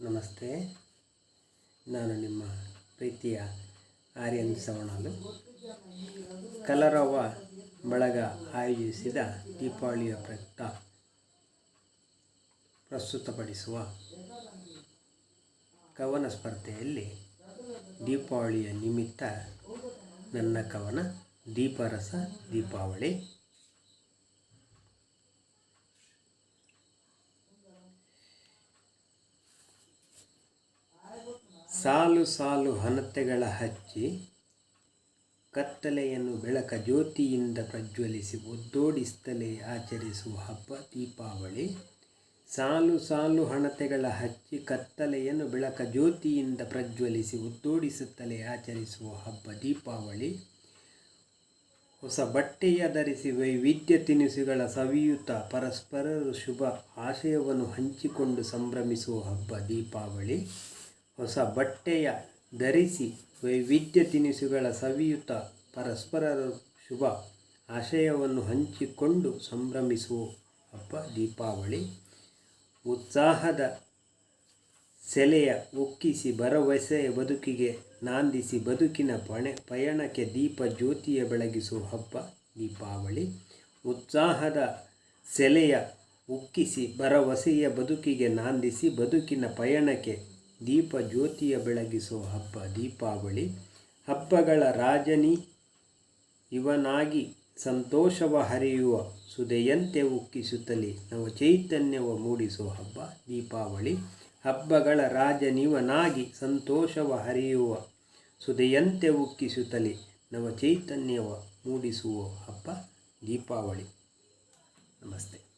ನಮಸ್ತೆ. ನಾನು ನಿಮ್ಮ ಪ್ರೀತಿಯ ಆರ್ಯನ್ ಸವಣಲು. ಕಲರವ ಬಳಗ ಆಯೋಜಿಸಿದ ದೀಪಾವಳಿಯ ಪ್ರಯುಕ್ತ ಪ್ರಸ್ತುತಪಡಿಸುವ ಕವನ ಸ್ಪರ್ಧೆಯಲ್ಲಿ ದೀಪಾವಳಿಯ ನಿಮಿತ್ತ ನನ್ನ ಕವನ ದೀಪರಸ ದೀಪಾವಳಿ. ಸಾಲು ಸಾಲು ಹಣತೆಗಳ ಹಚ್ಚಿ ಕತ್ತಲೆಯನ್ನು ಬೆಳಕ ಜ್ಯೋತಿಯಿಂದ ಪ್ರಜ್ವಲಿಸಿ ಒದ್ದೋಡಿಸ್ತಲೇ ಆಚರಿಸುವ ಹಬ್ಬ ದೀಪಾವಳಿ. ಸಾಲು ಸಾಲು ಹಣತೆಗಳ ಹಚ್ಚಿ ಕತ್ತಲೆಯನ್ನು ಬೆಳಕ ಜ್ಯೋತಿಯಿಂದ ಪ್ರಜ್ವಲಿಸಿ ಒದ್ದೋಡಿಸುತ್ತಲೇ ಆಚರಿಸುವ ಹಬ್ಬ ದೀಪಾವಳಿ. ಹೊಸ ಬಟ್ಟೆಯ ಧರಿಸಿ ವೈವಿಧ್ಯ ತಿನಿಸುಗಳ ಸವಿಯುತ ಪರಸ್ಪರರು ಶುಭ ಆಶಯವನ್ನು ಹಂಚಿಕೊಂಡು ಸಂಭ್ರಮಿಸುವ ಹಬ್ಬ ದೀಪಾವಳಿ. ಹೊಸ ಬಟ್ಟೆಯ ಧರಿಸಿ ವೈವಿಧ್ಯ ತಿನಿಸುಗಳ ಸವಿಯುತ ಪರಸ್ಪರರ ಶುಭ ಆಶಯವನ್ನು ಹಂಚಿಕೊಂಡು ಸಂಭ್ರಮಿಸುವ ಹಬ್ಬ ದೀಪಾವಳಿ. ಉತ್ಸಾಹದ ಸೆಲೆಯ ಉಕ್ಕಿಸಿ ಭರವಸೆಯ ಬದುಕಿಗೆ ನಾಂದಿಸಿ ಬದುಕಿನ ಪಣೆ ಪಯಣಕ್ಕೆ ದೀಪ ಜ್ಯೋತಿಯ ಬೆಳಗಿಸುವ ಹಬ್ಬ ದೀಪಾವಳಿ. ಉತ್ಸಾಹದ ಸೆಲೆಯ ಉಕ್ಕಿಸಿ ಭರವಸೆಯ ಬದುಕಿಗೆ ನಾಂದಿಸಿ ಬದುಕಿನ ಪಯಣಕ್ಕೆ ದೀಪ ಜ್ಯೋತಿಯ ಬೆಳಗಿಸೋ ಹಬ್ಬ ದೀಪಾವಳಿ. ಹಬ್ಬಗಳ ರಾಜನಿ ಇವನಾಗಿ ಸಂತೋಷವ ಹರಿಯುವ ಸುದೆಯಂತೆ ಉಕ್ಕಿಸುತ್ತಲೇ ನವ ಚೈತನ್ಯವ ಮೂಡಿಸುವ ಹಬ್ಬ ದೀಪಾವಳಿ. ಹಬ್ಬಗಳ ರಾಜನಿವನಾಗಿ ಸಂತೋಷವ ಹರಿಯುವ ಸುದೆಯಂತೆ ಉಕ್ಕಿಸುತ್ತಲೇ ನವ ಚೈತನ್ಯವ ಮೂಡಿಸುವ ಹಬ್ಬ ದೀಪಾವಳಿ. ನಮಸ್ತೆ.